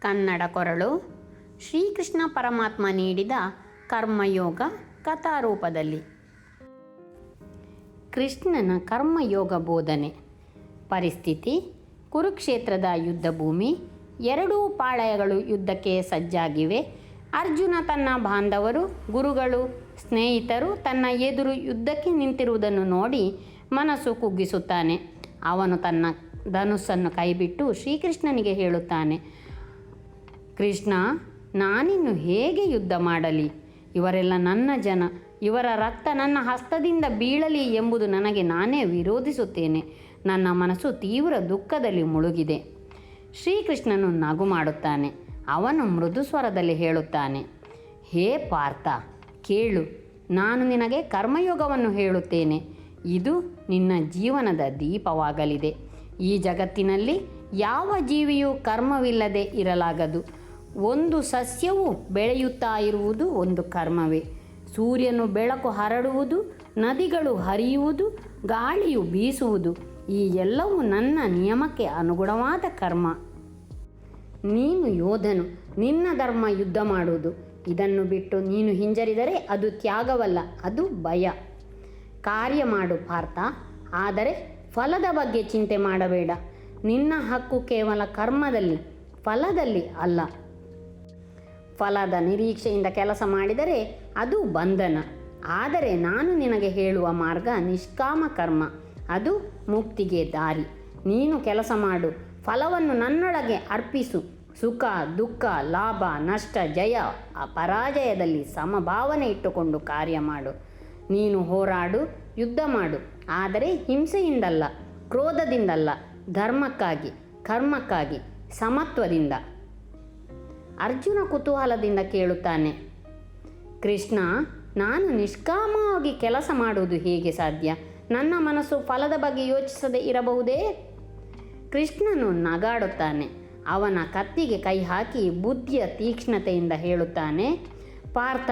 ಕನ್ನಡ ಕೊರಳು. ಶ್ರೀಕೃಷ್ಣ ಪರಮಾತ್ಮ ನೀಡಿದ ಕರ್ಮಯೋಗ ಕಥಾರೂಪದಲ್ಲಿ. ಕೃಷ್ಣನ ಕರ್ಮಯೋಗ ಬೋಧನೆ. ಪರಿಸ್ಥಿತಿ, ಕುರುಕ್ಷೇತ್ರದ ಯುದ್ಧ ಭೂಮಿ ಎರಡೂ ಪಾಳಯಗಳು ಯುದ್ಧಕ್ಕೆ ಸಜ್ಜಾಗಿವೆ. ಅರ್ಜುನ ತನ್ನ ಬಾಂಧವರು, ಗುರುಗಳು, ಸ್ನೇಹಿತರು ತನ್ನ ಎದುರು ಯುದ್ಧಕ್ಕೆ ನಿಂತಿರುವುದನ್ನು ನೋಡಿ ಮನಸ್ಸು ಕುಗ್ಗಿಸುತ್ತಾನೆ. ಅವನು ತನ್ನ ಧನುಸ್ಸನ್ನು ಕೈಬಿಟ್ಟು ಶ್ರೀಕೃಷ್ಣನಿಗೆ ಹೇಳುತ್ತಾನೆ ಕೃಷ್ಣ, ನಾನಿನ್ನು ಹೇಗೆ ಯುದ್ಧ ಮಾಡಲಿ? ಇವರೆಲ್ಲ ನನ್ನ ಜನ. ಇವರ ರಕ್ತ ನನ್ನ ಹಸ್ತದಿಂದ ಬೀಳಲಿ ಎಂಬುದು ನನಗೆ ನಾನೇ ವಿರೋಧಿಸುತ್ತೇನೆ. ನನ್ನ ಮನಸ್ಸು ತೀವ್ರ ದುಃಖದಲ್ಲಿ ಮುಳುಗಿದೆ. ಶ್ರೀಕೃಷ್ಣನು ನಗು ಮಾಡುತ್ತಾನೆ. ಅವನು ಮೃದು ಸ್ವರದಲ್ಲಿ ಹೇಳುತ್ತಾನೆ, ಹೇ ಪಾರ್ಥ, ಕೇಳು. ನಾನು ನಿನಗೆ ಕರ್ಮಯೋಗವನ್ನು ಹೇಳುತ್ತೇನೆ. ಇದು ನಿನ್ನ ಜೀವನದ ದೀಪವಾಗಲಿದೆ. ಈ ಜಗತ್ತಿನಲ್ಲಿ ಯಾವ ಜೀವಿಯೂ ಕರ್ಮವಿಲ್ಲದೆ ಇರಲಾಗದು. ಒಂದು ಸಸ್ಯವು ಬೆಳೆಯುತ್ತಾ ಇರುವುದು ಒಂದು ಕರ್ಮವೇ. ಸೂರ್ಯನು ಬೆಳಕು ಹರಡುವುದು, ನದಿಗಳು ಹರಿಯುವುದು, ಗಾಳಿಯು ಬೀಸುವುದು, ಈ ಎಲ್ಲವೂ ನನ್ನ ನಿಯಮಕ್ಕೆ ಅನುಗುಣವಾದ ಕರ್ಮ. ನೀನು ಯೋಧನು, ನಿನ್ನ ಧರ್ಮ ಯುದ್ಧ ಮಾಡುವುದು. ಇದನ್ನು ಬಿಟ್ಟು ನೀನು ಹಿಂಜರಿದರೆ ಅದು ತ್ಯಾಗವಲ್ಲ, ಅದು ಭಯ. ಕಾರ್ಯ ಮಾಡು ಪಾರ್ಥ, ಆದರೆ ಫಲದ ಬಗ್ಗೆ ಚಿಂತೆ ಮಾಡಬೇಡ. ನಿನ್ನ ಹಕ್ಕು ಕೇವಲ ಕರ್ಮದಲ್ಲಿ, ಫಲದಲ್ಲಿ ಅಲ್ಲ. ಫಲದ ನಿರೀಕ್ಷೆಯಿಂದ ಕೆಲಸ ಮಾಡಿದರೆ ಅದು ಬಂಧನ. ಆದರೆ ನಾನು ನಿನಗೆ ಹೇಳುವ ಮಾರ್ಗ ನಿಷ್ಕಾಮ ಕರ್ಮ. ಅದು ಮುಕ್ತಿಗೆ ದಾರಿ. ನೀನು ಕೆಲಸ ಮಾಡು. ಫಲವನ್ನು ನನ್ನೊಳಗೆ ಅರ್ಪಿಸು. ಸುಖ, ದುಃಖ, ಲಾಭ, ನಷ್ಟ, ಜಯ, ಪರಾಜಯದಲ್ಲಿ ಸಮಭಾವನೆ ಇಟ್ಟುಕೊಂಡು ಕಾರ್ಯ ಮಾಡು. ನೀನು ಹೋರಾಡು, ಯುದ್ಧ ಮಾಡು. ಆದರೆ ಹಿಂಸೆಯಿಂದಲ್ಲ, ಕ್ರೋಧದಿಂದಲ್ಲ, ಧರ್ಮಕ್ಕಾಗಿ, ಕರ್ಮಕ್ಕಾಗಿ, ಸಮತ್ವದಿಂದ. ಅರ್ಜುನ ಕುತೂಹಲದಿಂದ ಕೇಳುತ್ತಾನೆ. ಕೃಷ್ಣ, ನಾನು ನಿಷ್ಕಾಮವಾಗಿ ಕೆಲಸ ಮಾಡುವುದು ಹೇಗೆ ಸಾಧ್ಯ? ನನ್ನ ಮನಸ್ಸು ಫಲದ ಬಗ್ಗೆ ಯೋಚಿಸದೆ ಇರಬಹುದೇ? ಕೃಷ್ಣನು ನಗಾಡುತ್ತಾನೆ. ಅವನ ಕತ್ತಿಗೆ ಕೈ ಹಾಕಿ ಬುದ್ಧಿಯ ತೀಕ್ಷ್ಣತೆಯಿಂದ ಹೇಳುತ್ತಾನೆ, ಪಾರ್ಥ,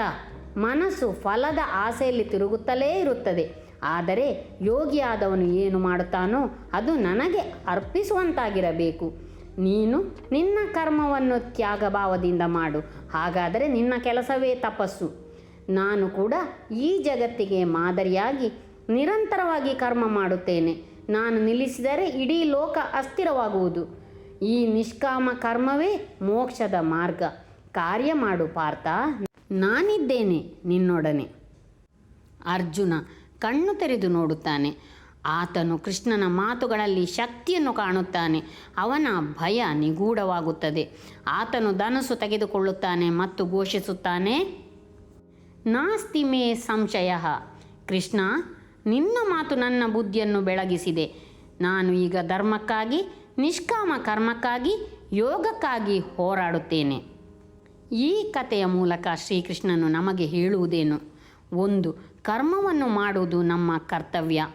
ಮನಸ್ಸು ಫಲದ ಆಸೆಯಲ್ಲಿ ತಿರುಗುತ್ತಲೇ ಇರುತ್ತದೆ. ಆದರೆ ಯೋಗಿಯಾದವನು ಏನು ಮಾಡುತ್ತಾನೋ ಅದು ನನಗೆ ಅರ್ಪಿಸುವಂತಾಗಿರಬೇಕು. ನೀನು ನಿನ್ನ ಕರ್ಮವನ್ನು ತ್ಯಾಗಭಾವದಿಂದ ಮಾಡು. ಹಾಗಾದರೆ ನಿನ್ನ ಕೆಲಸವೇ ತಪಸ್ಸು. ನಾನು ಕೂಡ ಈ ಜಗತ್ತಿಗೆ ಮಾದರಿಯಾಗಿ ನಿರಂತರವಾಗಿ ಕರ್ಮ ಮಾಡುತ್ತೇನೆ. ನಾನು ನಿಲ್ಲಿಸಿದರೆ ಇಡೀ ಲೋಕ ಅಸ್ಥಿರವಾಗುವುದು. ಈ ನಿಷ್ಕಾಮ ಕರ್ಮವೇ ಮೋಕ್ಷದ ಮಾರ್ಗ. ಕಾರ್ಯ ಮಾಡು ಪಾರ್ಥ. ನಾನಿದ್ದೇನೆ ನಿನ್ನೊಡನೆ. ಅರ್ಜುನ ಕಣ್ಣು ತೆರೆದು ನೋಡುತ್ತಾನೆ. ಆತನು ಕೃಷ್ಣನ ಮಾತುಗಳಲ್ಲಿ ಶಕ್ತಿಯನ್ನು ಕಾಣುತ್ತಾನೆ, ಅವನ ಭಯ ನಿಗೂಢವಾಗುತ್ತದೆ. ಆತನು ಧನಸ್ಸು ತೆಗೆದುಕೊಳ್ಳುತ್ತಾನೆ ಮತ್ತು ಘೋಷಿಸುತ್ತಾನೆ, ನಾಸ್ತಿ ಮೇ ಸಂಶಯ. ಕೃಷ್ಣ, ನಿನ್ನ ಮಾತು ನನ್ನ ಬುದ್ಧಿಯನ್ನು ಬೆಳಗಿಸಿದೆ. ನಾನು ಈಗ ಧರ್ಮಕ್ಕಾಗಿ, ನಿಷ್ಕಾಮ ಕರ್ಮಕ್ಕಾಗಿ, ಯೋಗಕ್ಕಾಗಿ ಹೋರಾಡುತ್ತೇನೆ. ಈ ಕಥೆಯ ಮೂಲಕ ಶ್ರೀಕೃಷ್ಣನು ನಮಗೆ ಹೇಳುವುದೇನು? ಒಂದು, ಕರ್ಮವನ್ನು ಮಾಡುವುದು ನಮ್ಮ ಕರ್ತವ್ಯ.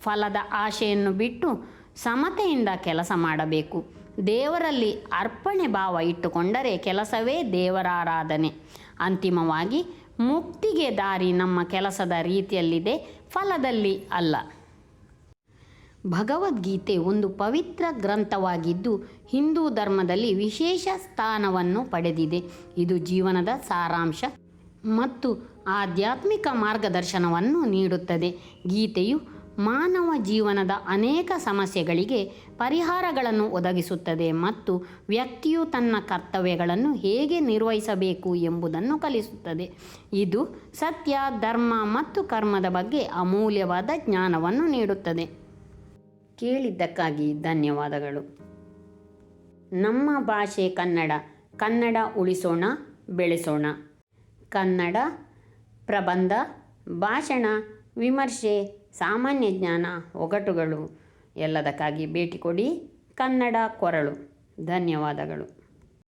ಫಲದ ಆಶೆಯನ್ನು ಬಿಟ್ಟು ಸಮತೆಯಿಂದ ಕೆಲಸ ಮಾಡಬೇಕು. ದೇವರಲ್ಲಿ ಅರ್ಪಣೆ ಭಾವ ಇಟ್ಟುಕೊಂಡರೆ ಕೆಲಸವೇ ದೇವರಾರಾಧನೆ. ಅಂತಿಮವಾಗಿ, ಮುಕ್ತಿಗೆ ದಾರಿ ನಮ್ಮ ಕೆಲಸದ ರೀತಿಯಲ್ಲಿದೆ, ಫಲದಲ್ಲಿ ಅಲ್ಲ. ಭಗವದ್ಗೀತೆ ಒಂದು ಪವಿತ್ರ ಗ್ರಂಥವಾಗಿದ್ದು, ಹಿಂದೂ ಧರ್ಮದಲ್ಲಿ ವಿಶೇಷ ಸ್ಥಾನವನ್ನು ಪಡೆದಿದೆ. ಇದು ಜೀವನದ ಸಾರಾಂಶ ಮತ್ತು ಆಧ್ಯಾತ್ಮಿಕ ಮಾರ್ಗದರ್ಶನವನ್ನು ನೀಡುತ್ತದೆ. ಗೀತೆಯು ಮಾನವ ಜೀವನದ ಅನೇಕ ಸಮಸ್ಯೆಗಳಿಗೆ ಪರಿಹಾರಗಳನ್ನು ಒದಗಿಸುತ್ತದೆ ಮತ್ತು ವ್ಯಕ್ತಿಯು ತನ್ನ ಕರ್ತವ್ಯಗಳನ್ನು ಹೇಗೆ ನಿರ್ವಹಿಸಬೇಕು ಎಂಬುದನ್ನು ಕಲಿಸುತ್ತದೆ. ಇದು ಸತ್ಯ, ಧರ್ಮ ಮತ್ತು ಕರ್ಮದ ಬಗ್ಗೆ ಅಮೂಲ್ಯವಾದ ಜ್ಞಾನವನ್ನು ನೀಡುತ್ತದೆ. ಕೇಳಿದ್ದಕ್ಕಾಗಿ ಧನ್ಯವಾದಗಳು. ನಮ್ಮ ಭಾಷೆ ಕನ್ನಡ. ಕನ್ನಡ ಉಳಿಸೋಣ, ಬೆಳೆಸೋಣ. ಕನ್ನಡ ಪ್ರಬಂಧ, ಭಾಷಣ, ವಿಮರ್ಶೆ ಸಾಮಾನ್ಯ ಜ್ಞಾನ ಒಗಟುಗಳು ಎಲ್ಲದಕ್ಕಾಗಿ ಭೇಟಿ ಕೊಡಿ ಕನ್ನಡ ಕೊರಳು. ಧನ್ಯವಾದಗಳು.